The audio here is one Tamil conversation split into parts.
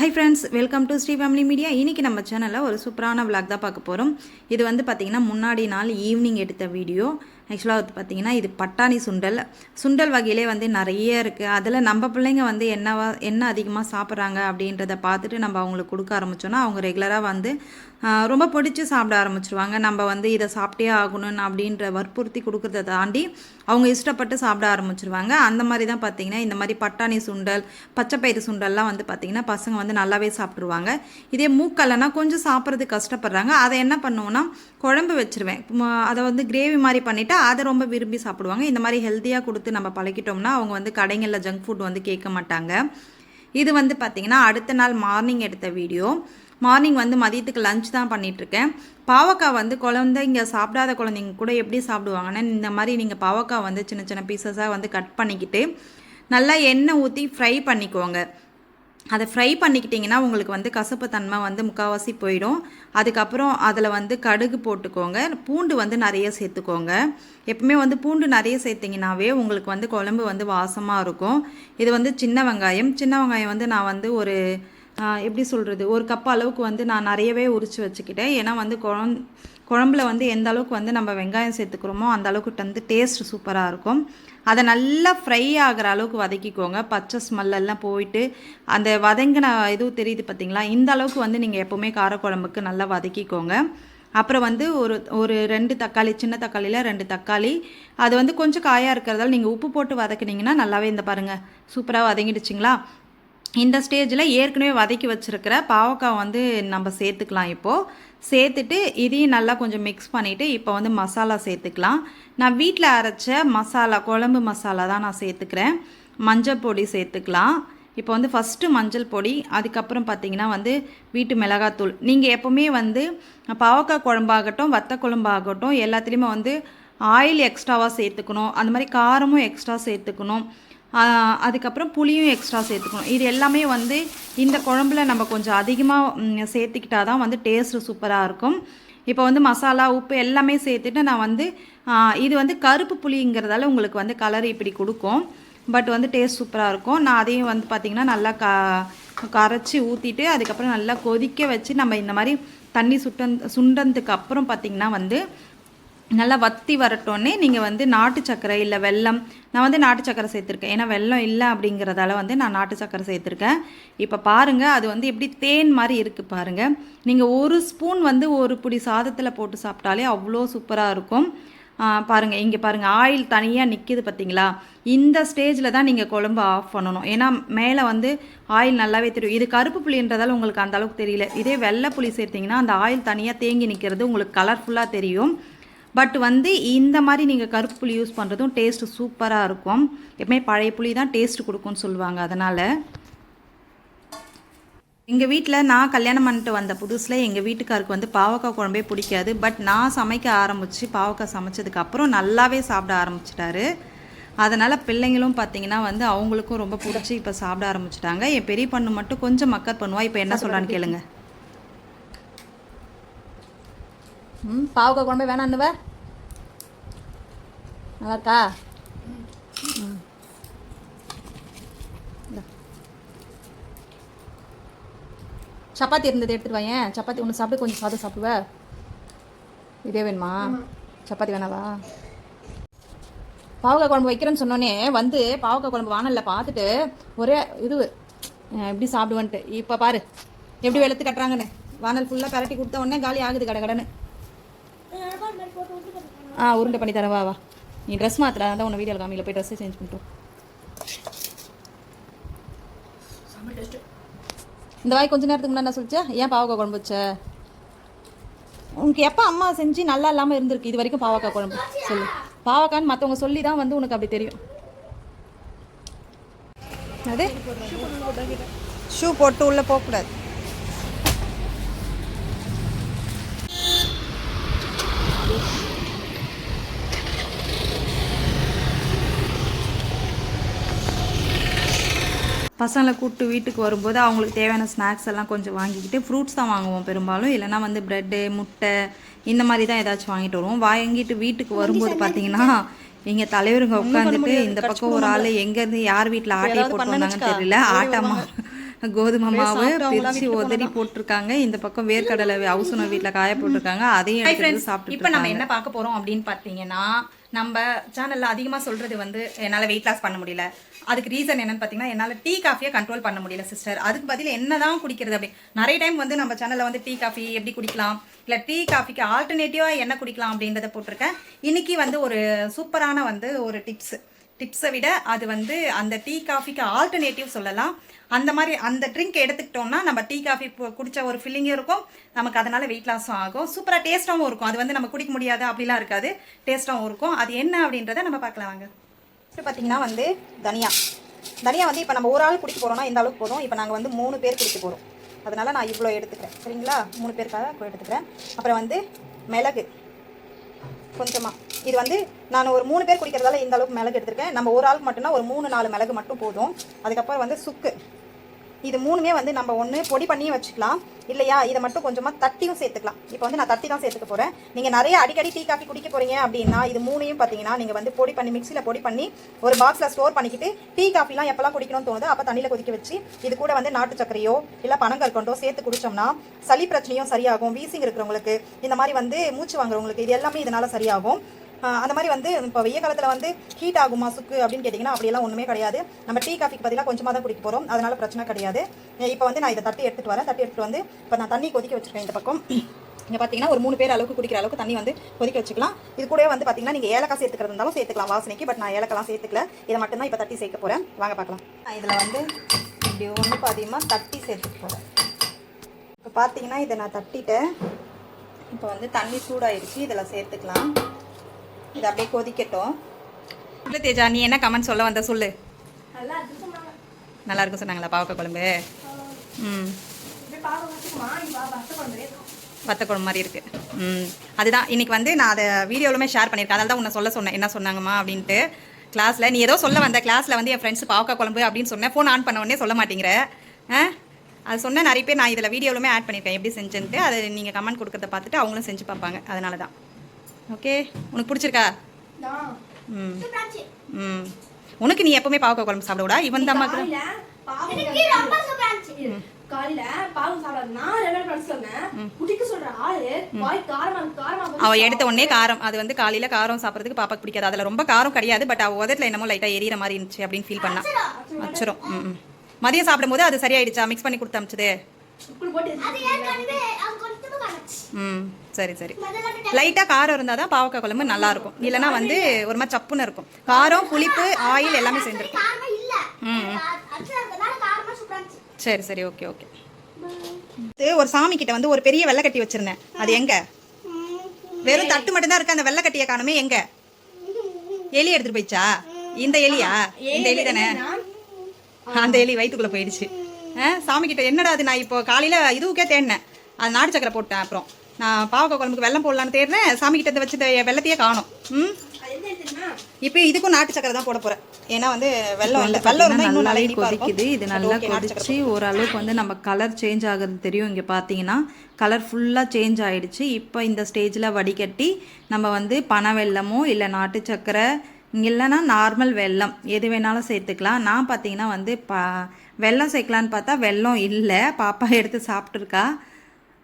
Hi friends welcome to Sri family media இன்னைக்கு நம்ம சேனலில் ஒரு சூப்பரான விளாக் தான் பார்க்க போகிறோம் இது வந்து பார்த்திங்கன்னா முன்னாடி நாள் ஈவினிங் எடுத்த வீடியோ ஆக்சுவலாக வந்து பார்த்திங்கன்னா இது பட்டாணி சுண்டல். சுண்டல் வகையிலே வந்து நிறைய இருக்குது அதில் நம்ம பிள்ளைங்க வந்து என்னவா என்ன அதிகமாக சாப்பிட்றாங்க அப்படின்றத பார்த்துட்டு நம்ம அவங்களுக்கு கொடுக்க ஆரம்பிச்சோன்னா அவங்க ரெகுலராக வந்து ரொம்ப பிடிச்சி சாப்பிட ஆரம்பிச்சிருவாங்க. நம்ம வந்து இதை சாப்பிட்டே ஆகணும்னு அப்படின்ற வற்புறுத்தி கொடுக்குறத தாண்டி அவங்க இஷ்டப்பட்டு சாப்பிட ஆரம்பிச்சிருவாங்க. அந்த மாதிரி தான் பார்த்தீங்கன்னா இந்த மாதிரி பட்டாணி சுண்டல் பச்சைப்பயிறு சுண்டல்லாம் வந்து பார்த்திங்கன்னா பசங்க வந்து நல்லாவே சாப்பிட்ருவாங்க இதே மூக்கல்லைனா கொஞ்சம் சாப்பிட்றது கஷ்டப்படுறாங்க. அதை என்ன பண்ணுவோன்னா குழம்பு வச்சிருவேன். அதை வந்து கிரேவி மாதிரி பண்ணிவிட்டு அதை ரொம்ப விரும்பி சாப்பிடுவாங்க. இந்த மாதிரி ஹெல்த்தியாக கொடுத்து நம்ம பழக்கிட்டோம்னா அவங்க வந்து கடைகளில் ஜங்க் ஃபுட் வந்து கேட்க மாட்டாங்க. இது வந்து பார்த்திங்கன்னா அடுத்த நாள் மார்னிங் எடுத்த வீடியோ மார்னிங் வந்து மதியத்துக்கு லஞ்ச் தான் பண்ணிகிட்ருக்கேன் இருக்கேன் பாவக்காய் வந்து குழந்தைங்க சாப்பிடாத குழந்தைங்க கூட எப்படி சாப்பிடுவாங்கன்னா இந்த மாதிரி நீங்கள் பாவக்காய் வந்து சின்ன சின்ன பீசஸாக வந்து கட் பண்ணிக்கிட்டு நல்லா எண்ணெய் ஊற்றி ஃப்ரை பண்ணிக்கோங்க. அதை ஃப்ரை பண்ணிக்கிட்டிங்கன்னா உங்களுக்கு வந்து கசப்பு தன்மை வந்து முக்கால்வாசி போயிடும். அதுக்கப்புறம் அதில் வந்து கடுகு போட்டுக்கோங்க. பூண்டு வந்து நிறைய சேர்த்துக்கோங்க. எப்பவுமே வந்து பூண்டு நிறைய சேர்த்திங்கனாவே உங்களுக்கு வந்து குழம்பு வந்து வாசமாக இருக்கும். இது வந்து சின்ன வெங்காயம். சின்ன வெங்காயம் வந்து நான் வந்து ஒரு எப்படி சொல்கிறது ஒரு கப் அளவுக்கு வந்து நான் நிறையவே உரித்து வச்சுக்கிட்டேன். ஏன்னா வந்து குழம் குழம்புல வந்து எந்த அளவுக்கு வந்து நம்ம வெங்காயம் சேர்த்துக்கிறோமோ அந்த அளவுக்கு வந்து டேஸ்ட் சூப்பராக இருக்கும். அதை நல்லா ஃப்ரை ஆகிற அளவுக்கு வதக்கிக்கோங்க. பச்சை ஸ்மெல்லெல்லாம் போயிட்டு அந்த வதங்கின இதுவும் தெரியுது பார்த்தீங்களா இந்த அளவுக்கு வந்து நீங்கள் எப்போவுமே காரக்குழம்புக்கு நல்லா வதக்கிக்கோங்க. அப்புறம் வந்து ஒரு ஒரு ரெண்டு தக்காளி சின்ன தக்காளியில் ரெண்டு தக்காளி. அது வந்து கொஞ்சம் காயாக இருக்கிறதால நீங்கள் உப்பு போட்டு வதக்குனீங்கன்னா நல்லாவே இந்த பாருங்கள் சூப்பராக வதங்கிடுச்சிங்களா? இந்த ஸ்டேஜில் ஏற்கனவே வதக்கி வச்சுருக்கிற பாவக்காய் வந்து நம்ம சேர்த்துக்கலாம் இப்போது சேர்த்துட்டு இதையும் நல்லா கொஞ்சம் மிக்ஸ் பண்ணிவிட்டு இப்போ வந்து மசாலா சேர்த்துக்கலாம். நான் வீட்டில் அரைச்ச மசாலா குழம்பு மசாலா தான் நான் சேர்த்துக்கிறேன். மஞ்சள் பொடி சேர்த்துக்கலாம். இப்போ வந்து ஃபஸ்ட்டு மஞ்சள் பொடி அதுக்கப்புறம் பார்த்தீங்கன்னா வந்து வீட்டு மிளகாத்தூள். நீங்கள் எப்போவுமே வந்து பாவக்காய் குழம்பாகட்டும் வத்த குழம்பாகட்டும் எல்லாத்துலேயுமே வந்து ஆயில் எக்ஸ்ட்ராவாக சேர்த்துக்கணும். அந்த மாதிரி காரமும் எக்ஸ்ட்ரா சேர்த்துக்கணும். அதுக்கப்புறம் புளியும் எக்ஸ்ட்ரா சேர்த்துக்கணும். இது எல்லாமே வந்து இந்த குழம்புல நம்ம கொஞ்சம் அதிகமாக சேர்த்துக்கிட்டா தான் வந்து டேஸ்ட்டு சூப்பராக இருக்கும். இப்போ வந்து மசாலா உப்பு எல்லாமே சேர்த்துட்டு நான் வந்து இது வந்து கருப்பு புளிங்கிறதால உங்களுக்கு வந்து கலர் இப்படி கொடுக்கும். பட் வந்து டேஸ்ட் சூப்பராக இருக்கும். நான் அதையும் வந்து பார்த்திங்கன்னா நல்லா க கரைச்சி ஊற்றிட்டு அதுக்கப்புறம் நல்லா கொதிக்க வச்சு நம்ம இந்த மாதிரி தண்ணி சுட்டன் சுண்டனதுக்கு அப்புறம் பார்த்திங்கன்னா வந்து நல்லா வத்தி வரட்டோன்னே நீங்கள் வந்து நாட்டு சர்க்கரை இல்லை வெல்லம். நான் வந்து நாட்டு சக்கரை சேர்த்துருக்கேன். ஏன்னா வெல்லம் இல்லை அப்படிங்கிறதால வந்து நான் நாட்டு சக்கரை சேர்த்துருக்கேன். இப்போ பாருங்கள் அது வந்து எப்படி தேன் மாதிரி இருக்குது பாருங்கள் நீங்கள் ஒரு ஸ்பூன் வந்து ஒரு பிடி சாதத்தில் போட்டு சாப்பிட்டாலே அவ்வளோ சூப்பராக இருக்கும். பாருங்கள் இங்கே பாருங்கள் ஆயில் தனியாக நிற்கிது பார்த்தீங்களா இந்த ஸ்டேஜில் தான் நீங்கள் குழம்பு ஆஃப் பண்ணணும். ஏன்னா மேலே வந்து ஆயில் நல்லாவே தெரியும். இது கருப்பு புளின்றதால உங்களுக்கு அந்த அளவுக்கு தெரியல. இதே வெள்ளை புளி சேர்த்திங்கன்னா அந்த ஆயில் தனியாக தேங்கி நிற்கிறது உங்களுக்கு கலர்ஃபுல்லாக தெரியும். பட் வந்து இந்த மாதிரி நீங்கள் கருப்பு புளி யூஸ் பண்ணுறதும் டேஸ்ட் சூப்பராக இருக்கும். எப்பவுமே பழைய புளி தான் டேஸ்ட் கொடுக்கும்னு சொல்லுவாங்க அதனால். எங்கள் வீட்டில் நான் கல்யாணம் பண்ணிட்டு வந்த புதுசில் எங்கள் வீட்டுக்காருக்கு வந்து பாவக்காய் குழம்பே பிடிக்காது. பட் நான் சமைக்க ஆரம்பித்து பாவக்காய் சமைச்சதுக்கு அப்புறம் நல்லாவே சாப்பிட ஆரம்பிச்சிட்டாரு. அதனால் பிள்ளைங்களும் பார்த்தீங்கன்னா வந்து அவங்களுக்கும் ரொம்ப பிடிச்சி இப்போ சாப்பிட ஆரம்பிச்சிட்டாங்க. என் பெரிய பொண்ணு மட்டும் கொஞ்சம் மக்கர் பண்ணுவா. இப்போ என்ன சொல்கிறான்னு கேளுங்க. ம் பாவக்காய் குழம்பு வேணான்னுவ நல்லா இருக்கா ம். சப்பாத்தி இருந்தது எடுத்துட்டு வாயேன். சப்பாத்தி ஒன்று சாப்பிட்டு கொஞ்சம் சாதம் சாப்பிடுவ இதே வேணுமா? சப்பாத்தி வேணாவா? பாவக்காய் குழம்பு வைக்கிறேன்னு சொன்னோன்னே வந்து பாவக்காய் குழம்பு வானல்ல பார்த்துட்டு ஒரே இது எப்படி சாப்பிடுவேன்ட்டு. இப்போ பாரு எப்படி வெளுத்து கட்டுறாங்கன்னு. வானல் ஃபுல்லாக பரட்டி கொடுத்த உடனே காலி ஆகுது கடை கடைன்னு. ஆ உருண்டை பண்ணி தரேன் வா வா. நீ ட்ரெஸ் மாத்திர அதான் உன்னை வீடியோவில் காமியில் போய் ட்ரெஸ்ஸை சேஞ்ச் பண்ணிட்டோம் இந்த வாய் கொஞ்ச நேரத்துக்கு முன்னாடி என்ன சொல்லிச்சா? ஏன் பாவக்காய் குழம்பு வச்ச? உனக்கு எப்போ அம்மா செஞ்சு நல்லா இல்லாமல் இருந்திருக்கு? இது வரைக்கும் பாவக்காய் குழம்பு. சொல்லு. பாவக்கான்னு மற்றவங்க சொல்லி தான் வந்து உனக்கு அப்படி தெரியும். அது? ஷூ போட்டு உள்ளே போகக்கூடாது. பசங்களை கூப்பிட்டு வீட்டுக்கு வரும்போது அவங்களுக்கு தேவையான ஸ்நாக்ஸ் எல்லாம் கொஞ்சம் வாங்கிக்கிட்டு ஃப்ரூட்ஸ் தான் வாங்குவோம் பெரும்பாலும். இல்லைன்னா வந்து ப்ரெட்டு முட்டை இந்த மாதிரி தான் ஏதாச்சும் வாங்கிட்டு வருவோம். வாங்கிட்டு வீட்டுக்கு வரும்போது பார்த்தீங்கன்னா இங்கே தலைவருங்க உட்காந்துட்டு இந்த பக்கம் ஒரு ஆள் எங்கேருந்து யார் வீட்டில் ஆட்டையை போட்டு வந்தாங்கன்னு தெரியல. ஆட்டமா கோதுமை மாவு. பிரிச்சு உதறி போட்டிருக்காங்க. இந்த பக்கம் வேர்க்கடலை ஓனர் வீட்டில் காய போட்டிருக்காங்க. அதையும் சாப்பிட்டு இப்போ நம்ம என்ன பார்க்க போறோம் அப்படின்னு பார்த்தீங்கன்னா நம்ம சேனலில் அதிகமாக சொல்கிறது வந்து என்னால் வெயிட் லாஸ் பண்ண முடியல. அதுக்கு ரீசன் என்னன்னு பார்த்தீங்கன்னா என்னால் டீ காஃபியை கண்ட்ரோல் பண்ண முடியல சிஸ்டர் அதுக்கு பதில் என்ன தான் குடிக்கிறது அப்படி. நிறைய டைம் வந்து நம்ம சேனலில் வந்து டீ காஃபி எப்படி குடிக்கலாம்? இல்லை டீ காஃபிக்கு ஆல்டர்னேட்டிவாக என்ன குடிக்கலாம் அப்படின்றத போட்டிருக்கேன். இன்றைக்கி வந்து ஒரு சூப்பரான வந்து ஒரு டிப்ஸு டிப்ஸை விட அது வந்து அந்த டீ காஃபிக்கு ஆல்டர்னேட்டிவ் சொல்லலாம். அந்த மாதிரி அந்த ட்ரிங்க் எடுத்துக்கிட்டோம்னா நம்ம டீ காஃபி குடிச்ச ஒரு ஃபீலிங்கும் இருக்கும். நமக்கு அதனால் வெயிட் லாஸும் ஆகும். சூப்பராக டேஸ்ட்டாகவும் இருக்கும். அது வந்து நம்ம குடிக்க முடியாது அப்படிலாம் இருக்காது. டேஸ்ட்டாகவும் இருக்கும். அது என்ன அப்படின்றத நம்ம பார்க்கலாம் வாங்க. இப்போ பார்த்தீங்கன்னா வந்து தனியா. தனியா வந்து இப்போ நம்ம ஒரு ஆள் குடிக்க போகிறோம்னா இந்த அளவுக்கு போதும். இப்போ நாங்கள் வந்து மூணு பேர் குடிக்க போகிறோம் அதனால நான் இவ்வளோ எடுத்துக்கிறேன். சரிங்களா? மூணு பேருக்காக எடுத்துக்கிறேன். அப்புறம் வந்து மிளகு. கொஞ்சமாக இது வந்து நான் ஒரு மூணு பேர் குடிக்கிறதால இந்த அளவுக்கு மிளகு எடுத்திருக்கேன். நம்ம ஒரு ஆளுக்கு மட்டும்னா ஒரு மூணு நாலு மிளகு மட்டும் போதும். அதுக்கப்புறம் வந்து சுக்கு. இது மூணுமே வந்து நம்ம ஒன்று பொடி பண்ணியும் வச்சுக்கலாம். இல்லையா? இதை மட்டும் கொஞ்சமாக தட்டியும் சேர்த்துக்கலாம். இப்போ வந்து நான் தட்டி தான் சேர்த்துக்க போகிறேன் நீங்கள் நிறைய அடிக்கடி டீ காஃபி குடிக்க போகிறீங்க அப்படின்னா இது மூணையும் பார்த்தீங்கன்னா நீங்கள் வந்து பொடி பண்ணி மிக்சியில் பொடி பண்ணி ஒரு பாக்ஸில் ஸ்டோர் பண்ணிக்கிட்டு டீ காஃபிலாம் எப்போல்லாம் குடிக்கணும்னு தோணுதோ அப்போ தண்ணியில் கொதிக்க வச்சு இது கூட வந்து நாட்டு சர்க்கரையோ இல்லை பனங்கற்கண்டோ சேர்த்து குடித்தோம்னா சளி பிரச்சனையும் சரியாகும். வீசிங் இருக்கிறவங்களுக்கு இந்த மாதிரி வந்து மூச்சு வாங்குறவங்களுக்கு இது எல்லாமே இதனால் சரியாகும். அந்த மாதிரி வந்து இப்போ வெய்ய காலத்தில் வந்து ஹீட் ஆகுமா சுக்கு அப்படின்னு கேட்டிங்கன்னா அப்படியெல்லாம் ஒன்றுமே கிடையாது. நம்ம டீ காஃபிக்கு பதிலாக கொஞ்சமாக தான் குடிக்க போகிறோம் அதனால் பிரச்சனை கிடையாது. இப்போ வந்து நான் இதை தட்டி எடுத்துகிட்டு வரேன். தட்டி எடுத்துகிட்டு வந்து இப்போ நான் தண்ணி கொதிக்க வச்சுருக்கேன் இந்த பக்கம். இங்கே பார்த்தீங்கன்னா ஒரு மூணு பேர் அளவுக்கு குடிக்கிற அளவுக்கு தண்ணி வந்து கொதிக்க வச்சுக்கலாம். இது கூட வந்து பார்த்தீங்கன்னா நீங்கள் ஏலக்காய் சேர்த்துக்கிறது இருந்தாலும் சேர்த்துக்கலாம் வாசனைக்கு பட் நான் ஏலக்காய்லாம் சேர்த்துக்கல. இதை மட்டும் தான் இப்போ தட்டி சேர்க்க போகிறேன் வாங்க பார்க்கலாம் இதில் வந்து இப்படி ஒன்று அதிகமாக தட்டி சேர்த்துக்க போகிறேன் இப்போ பார்த்தீங்கன்னா இதை நான் தட்டிட்டேன். இப்போ வந்து தண்ணி சூடாயிருச்சு இதில் சேர்த்துக்கலாம். இது அப்படியே கொதிக்கட்டும். இல்லை தேஜா நீ என்ன கமெண்ட் சொல்ல வந்த சொல்லு. நல்லா இருக்கும் சொன்னாங்களா பாவக்காய் குழம்பு? ம். வத்த குழம்பு மாதிரி இருக்குது ம். அதுதான் இன்னைக்கு வந்து நான் அதை வீடியோவிலுமே ஷேர் பண்ணியிருக்கேன். அதனால தான் உன்னை சொல்ல சொன்னேன். என்ன சொன்னாங்கம்மா அப்படின்ட்டு. கிளாஸில் நீ ஏதோ சொல்ல வந்த கிளாஸில் வந்து என் ஃப்ரெண்ட்ஸ் பாவக்காய் குழம்பு அப்படின்னு சொன்னேன். ஃபோன் ஆன் பண்ண உடனே சொல்ல மாட்டேங்கிற. ஆ? அது சொன்ன நிறைய பேர் நான் இதில் வீடியோவிலுமே ஆட் பண்ணியிருக்கேன். எப்படி செஞ்சுன்ட்டு அதை நீங்கள் கமெண்ட் கொடுக்குறத பார்த்துட்டு அவங்களும் செஞ்சு பார்ப்பாங்க. அதனால தான் ஓகே? உனக்கு பிடிச்சிருக்கா? ம். ம். உனக்கு நீ எப்பவுமே பாவக்காய் குழம்பு சாப்பிடக்கூடா இவன் தான் காலையில பாவம் சாப்பிடாதுன்னா ரெண்டு ஃப்ரெண்ட்ஸ் சொன்னேன். குடிக்க சொல்ற ஆளு வாய் காரமா இருக்கு, காரமா இருக்கு. அவள் எடுத்த உடனே காரம். அது வந்து காலையில் காரம் சாப்பிட்றதுக்கு பாப்பாக்கு பிடிக்காது. அதில் ரொம்ப காரம் கிடையாது. பட் அவள் உதட்டில் என்னமோ லைட்டாக எரியற மாதிரி இருந்துச்சு அப்படின்னு ஃபீல் பண்ணா. வச்சிரும். மதியம் சாப்பிடும்போது அது சரியாயிடுச்சா? மிக்ஸ் பண்ணி கொடுத்து அமிச்சது. ம் சரி சரி. லைட்டாக காரம் இருந்தால் தான் பாவக்காய் குழம்பு நல்லா இருக்கும் இல்லைன்னா வந்து ஒரு மாதிரி சப்புன்னு இருக்கும். காரம் புளிப்பு ஆயில் எல்லாமே சேர்ந்துருக்கும். ம். சரி சரி ஓகே ஓகே. ஒரு சாமி கிட்ட வந்து ஒரு பெரிய வெள்ளை கட்டி வச்சிருந்தேன். அது எங்க? வெறும் தட்டு மட்டும் தான் இருக்கு. அந்த வெள்ளை கட்டியை காணுமே எங்க? எலி எடுத்துட்டு போயிடுச்சா? இந்த எலியா? இந்த எலி தானே? அந்த எலி வயிற்றுக்குள்ள போயிடுச்சு. சாமி கிட்ட என்னடா அது? நான் இப்போ காலையில இதுவுக்கே தேடினேன். அது நாடு சக்கரை போட்டேன் அப்புறம். நான் பாவக்காய் குழம்புக்கு வெள்ளம் போடலான்னு தேடினேன். சாமி கிட்ட வச்சு வெள்ளத்தையே காணும். ம்? இப்போ இதுக்கும் நாட்டு சக்கரை தான் போட போறேன். ஏன்னா வந்து வெள்ளம் இல்லை. வெள்ளம் இன்னும் நல்லா. கொதிக்குது. இது நல்லா கொதிச்சு ஓரளவுக்கு வந்து நம்ம கலர் சேஞ்ச் ஆகுறது தெரியும். இங்கே பார்த்தீங்கன்னா கலர் ஃபுல்லாக சேஞ்ச் ஆயிடுச்சு. இப்போ இந்த ஸ்டேஜில் வடிகட்டி நம்ம வந்து பனை வெல்லமோ இல்லை நாட்டு சக்கரை இங்க இல்லைன்னா நார்மல் வெல்லம் எது வேணாலும் சேர்த்துக்கலாம். நான் பார்த்தீங்கன்னா வந்து ப வெல்லம் சேர்க்கலான்னு பார்த்தா வெல்லம் இல்லை. பாப்பா எடுத்து சாப்பிட்ருக்கா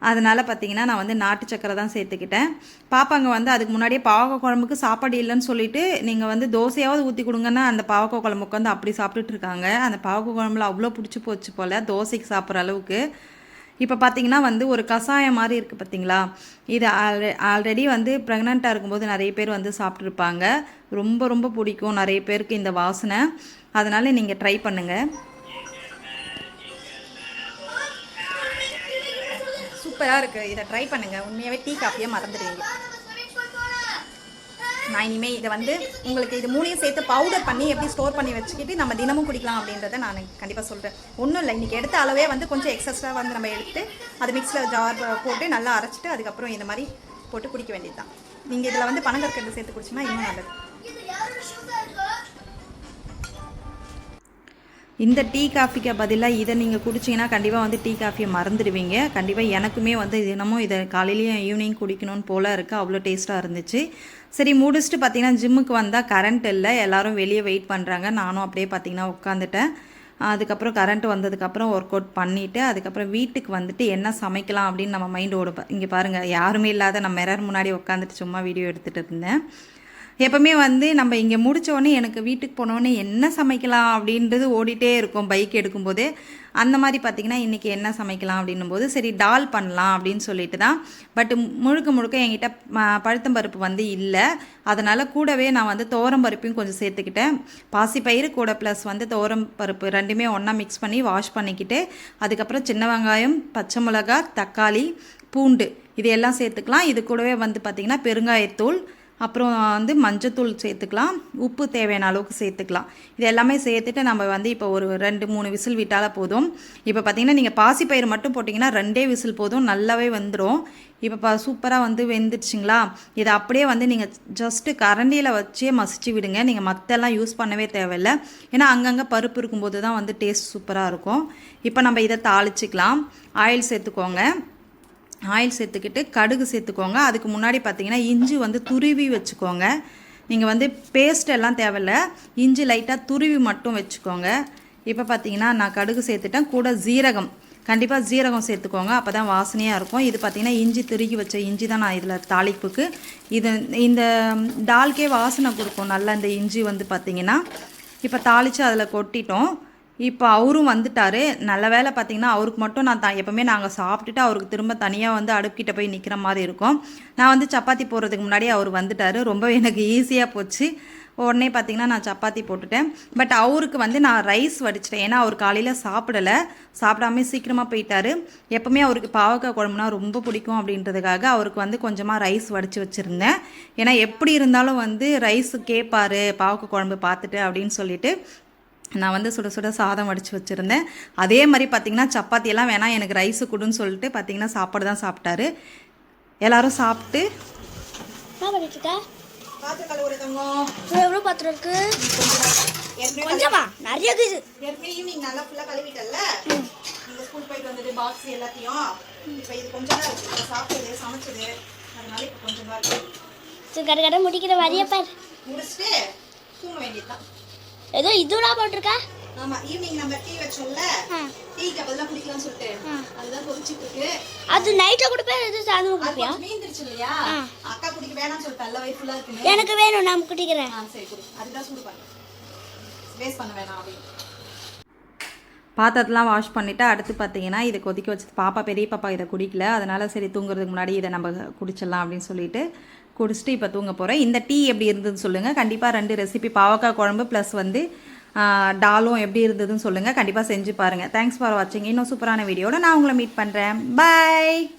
அதனால் பார்த்தீங்கன்னா நான் வந்து நாட்டு சக்கரை தான் சேர்த்துக்கிட்டேன். பாப்பாங்க வந்து அதுக்கு முன்னாடியே பாவக்காய் குழம்புக்கு சாப்பாடு இல்லைன்னு சொல்லிட்டு நீங்கள் வந்து தோசையாவது ஊற்றி கொடுங்கன்னா அந்த பாவக்காய் குழம்பு உட்காந்து அப்படி சாப்பிட்டுட்ருக்காங்க அந்த பாவக்காய் குழம்புல அவ்வளோ பிடிச்சி போச்சு போல் தோசைக்கு சாப்பிட்ற அளவுக்கு. இப்போ பார்த்தீங்கன்னா வந்து ஒரு கஷாயம் மாதிரி இருக்குது பார்த்தீங்களா? இது ஆல்ரெ ஆல்ரெடி வந்து ப்ரெக்னெண்ட்டாக இருக்கும்போது நிறைய பேர் வந்து சாப்பிட்ருப்பாங்க ரொம்ப ரொம்ப பிடிக்கும் நிறைய பேருக்கு இந்த வாசனை. அதனால் நீங்கள் ட்ரை பண்ணுங்கள் சூப்பராக இருக்குது இதை ட்ரை பண்ணுங்கள் உண்மையாகவே டீ காஃபியை மறந்துடுவீங்க. நான் இனிமேல் இதை வந்து உங்களுக்கு இது மூணையும் சேர்த்து பவுடர் பண்ணி எப்படி ஸ்டோர் பண்ணி வச்சுக்கிட்டு நம்ம தினமும் குடிக்கலாம் அப்படின்றத நான் கண்டிப்பாக சொல்கிறேன் ஒன்றும் இல்லை. இன்றைக்கி எடுத்த அளவே வந்து கொஞ்சம் எக்ஸஸ்ட்ரா வந்து நம்ம எடுத்து அது மிக்ஸில் ஜார் போட்டு நல்லா அரைச்சிட்டு அதுக்கப்புறம் இந்த மாதிரி போட்டு குடிக்க வேண்டியது தான் நீங்கள் இதில் வந்து பனங்கற்கண்டு சேர்த்து குடிச்சிங்கன்னா இன்னும் நல்லது. இந்த டீ காஃபிக்கு பதிலாக இதை நீங்கள் குடிச்சிங்கன்னா கண்டிப்பாக வந்து டீ காஃபியை மறந்துடுவீங்க. கண்டிப்பாக எனக்குமே வந்து தினமும் இதை காலையிலையும் ஈவினிங் குடிக்கணும்னு போல இருக்குது அவ்வளோ டேஸ்ட்டாக இருந்துச்சு. சரி முடிச்சுட்டு பார்த்தீங்கன்னா ஜிம்முக்கு வந்தால் கரண்ட் இல்லை. எல்லோரும் வெளியே வெயிட் பண்ணுறாங்க நானும் அப்படியே பார்த்தீங்கன்னா உட்காந்துட்டேன். அதுக்கப்புறம் கரண்ட் வந்ததுக்கப்புறம் ஒர்க் அவுட் பண்ணிவிட்டு அதுக்கப்புறம் வீட்டுக்கு வந்துட்டு என்ன சமைக்கலாம் அப்படின்னு நம்ம மைண்ட் ஓடு இங்கே பாருங்கள் யாருமே இல்லாத நான் மிரர் முன்னாடி உட்காந்துட்டு சும்மா வீடியோ எடுத்துகிட்டு இருந்தேன். எப்பவுமே வந்து நம்ம இங்கே முடித்தோடனே எனக்கு வீட்டுக்கு போனோடனே என்ன சமைக்கலாம் அப்படின்றது ஓடிட்டே இருக்கும் பைக் எடுக்கும்போது. அந்த மாதிரி பார்த்திங்கன்னா இன்றைக்கி என்ன சமைக்கலாம் அப்படின்னும் போது சரி டால் பண்ணலாம் அப்படின்னு சொல்லிட்டு தான். பட் முழுக்க முழுக்க என்கிட்ட பழுத்தம்பருப்பு பழுத்தம் பருப்பு வந்து இல்லை. அதனால் கூடவே நான் வந்து துவரம் பருப்பையும் கொஞ்சம் சேர்த்துக்கிட்டேன். பாசிப்பயிறு கூட ப்ளஸ் வந்து துவரம் பருப்பு ரெண்டுமே ஒன்றா மிக்ஸ் பண்ணி வாஷ் பண்ணிக்கிட்டு அதுக்கப்புறம் சின்ன வெங்காயம் பச்சை மிளகா தக்காளி பூண்டு இது எல்லாம் சேர்த்துக்கலாம். இது கூடவே வந்து பார்த்திங்கன்னா பெருங்காயத்தூள் அப்புறம் வந்து மஞ்சத்தூள் சேர்த்துக்கலாம். உப்பு தேவையான அளவுக்கு சேர்த்துக்கலாம். இது எல்லாமே சேர்த்துட்டு நம்ம வந்து இப்போ ஒரு ரெண்டு மூணு விசில் விட்டால் போதும். இப்போ பார்த்தீங்கன்னா நீங்கள் பாசிப்பயிறு மட்டும் போட்டிங்கன்னா ரெண்டே விசில் போதும். நல்லாவே வந்துடும் இப்போ பா சூப்பராக வந்து வெந்துடுச்சிங்களா? இதை அப்படியே வந்து நீங்கள் ஜஸ்ட்டு கரண்டியில் வச்சே மசிச்சு விடுங்க. நீங்கள் மற்றெல்லாம் யூஸ் பண்ணவே தேவையில்ல. ஏன்னா அங்கங்கே பருப்பு இருக்கும்போது தான் வந்து டேஸ்ட் சூப்பராக இருக்கும். இப்போ நம்ம இதை தாளிச்சிக்கலாம். ஆயில் சேர்த்துக்கோங்க. ஆயில் சேர்த்துக்கிட்டு கடுகு சேர்த்துக்கோங்க. அதுக்கு முன்னாடி பார்த்தீங்கன்னா இஞ்சி வந்து துருவி வச்சுக்கோங்க. நீங்கள் வந்து பேஸ்ட் எல்லாம் தேவையில்ல. இஞ்சி லைட்டாக துருவி மட்டும் வச்சுக்கோங்க. இப்போ பார்த்தீங்கன்னா நான் கடுகு சேர்த்துட்டேன். கூட ஜீரகம். கண்டிப்பாக ஜீரகம் சேர்த்துக்கோங்க. அப்போ தான் வாசனையாக இருக்கும். இது பார்த்தீங்கன்னா இஞ்சி திருகி வச்ச இஞ்சி தான் நான் இதில் தாளிப்புக்கு. இது இந்த டால்கே வாசனை கொடுக்கும். நல்லா இந்த இஞ்சி வந்து பார்த்திங்கன்னா இப்போ தாளித்து அதில் கொட்டிட்டோம். இப்போ அவரும் வந்துட்டார். நல்ல வேலை பார்த்தீங்கன்னா அவருக்கு மட்டும் நான் த எப்போவுமே நாங்கள் சாப்பிட்டுட்டு அவருக்கு திரும்ப தனியாக வந்து அடுப்புக்கிட்ட போய் நிற்கிற மாதிரி இருக்கும். நான் வந்து சப்பாத்தி போடுறதுக்கு முன்னாடி அவர் வந்துட்டார். ரொம்ப எனக்கு ஈஸியாக போச்சு. உடனே பார்த்தீங்கன்னா நான் சப்பாத்தி போட்டுட்டேன். பட் அவருக்கு வந்து நான் ரைஸ் வடிச்சிட்டேன். ஏன்னா அவர் காலையில் சாப்பிடலை. சாப்பிடாம சீக்கிரமாக போயிட்டார். எப்போவுமே அவருக்கு பாவக்காய் குழம்புனா ரொம்ப பிடிக்கும் அப்படின்றதுக்காக அவருக்கு வந்து கொஞ்சமாக ரைஸ் வடித்து வச்சுருந்தேன். ஏன்னா எப்படி இருந்தாலும் வந்து ரைஸ் கேட்பார் பாவக்காய் குழம்பு பார்த்துட்டு அப்படின்னு சொல்லிட்டு நான் வந்து சுட சுட சாதம் வடித்து வச்சுருந்தேன். அதே மாதிரி பார்த்தீங்கன்னா சப்பாத்தி எல்லாம் வேணாம் எனக்கு ரைஸு கொடுன்னு சொல்லிட்டு பார்த்தீங்கன்னா சாப்பாடு தான் சாப்பிட்டாரு. எல்லாரும் சாப்பிட்டு இருக்க பாத்திரம் கழுவுற தங்கம். இது எவ்வளவு பாத்திரம் இருக்கு? கொஞ்சமா நிறைய இருக்குது ஏற்கனவே ஈவினிங் நல்லா ஃபுல்லாக கழுவிட்டல்ல நீங்க ஸ்கூல் போயிட்டு வந்துட்டு பாக்ஸ் எல்லாத்தையும் இப்போ இது கொஞ்சம் தான் இருக்கு. இப்போ சாப்பிட்டது சமைச்சது. அதனால இப்போ கொஞ்சம் தான் இருக்கு. சரி கடை கடை முடிக்கிற வரிய பாரு. முடிச்சுட்டு தூங்க வேண்டியதுதான். ஏதோ இதுலாம் போட்டிருக்கா? ஆமா ஈவினிங் நம்ம டீ வச்சோம்ல. டீக்கு அப்பதான் குடிக்கலாம்னு சொல்லிட்டு. அதுதான் கொதிச்சிட்டு இருக்கு அது நைட்ல கொடுப்பேன் இது சாயந்தரம் அது கொடுப்பியா? மீந்துருச்சு இல்லையா? அக்கா குடிக்க வேணாம்னு சொல்லிட்டு அல்ல வயிறு ஃபுல்லா இருக்குன்னு. எனக்கு வேணும் நான் குடிக்கிறேன். ஆ சரி குடி. அதுதான் சூடு பண்ணு. வேஸ்ட் பண்ண வேணாம் அப்படின்னு. பாத்திரத்தெலாம் வாஷ் பண்ணிவிட்டு அடுத்து பார்த்தீங்கன்னா இதை கொதிக்க வச்சு பாப்பா பெரிய பாப்பா இதை குடிக்கல. அதனால் சரி தூங்குறதுக்கு முன்னாடி இதை நம்ம குடிச்சிடலாம் அப்படின்னு சொல்லிட்டு குடிச்சிட்டு இப்போ தூங்க போகிறேன் இந்த டீ எப்படி இருந்ததுன்னு சொல்லுங்கள் கண்டிப்பாக ரெண்டு ரெசிபி பாவக்காய் குழம்பு ப்ளஸ் வந்து டாலும் எப்படி இருந்ததுன்னு சொல்லுங்கள் கண்டிப்பாக செஞ்சு பாருங்கள் தேங்க்ஸ் ஃபார் வாட்சிங் இன்னும் சூப்பரான வீடியோவில் நான் உங்களை மீட் பண்ணுறேன் பை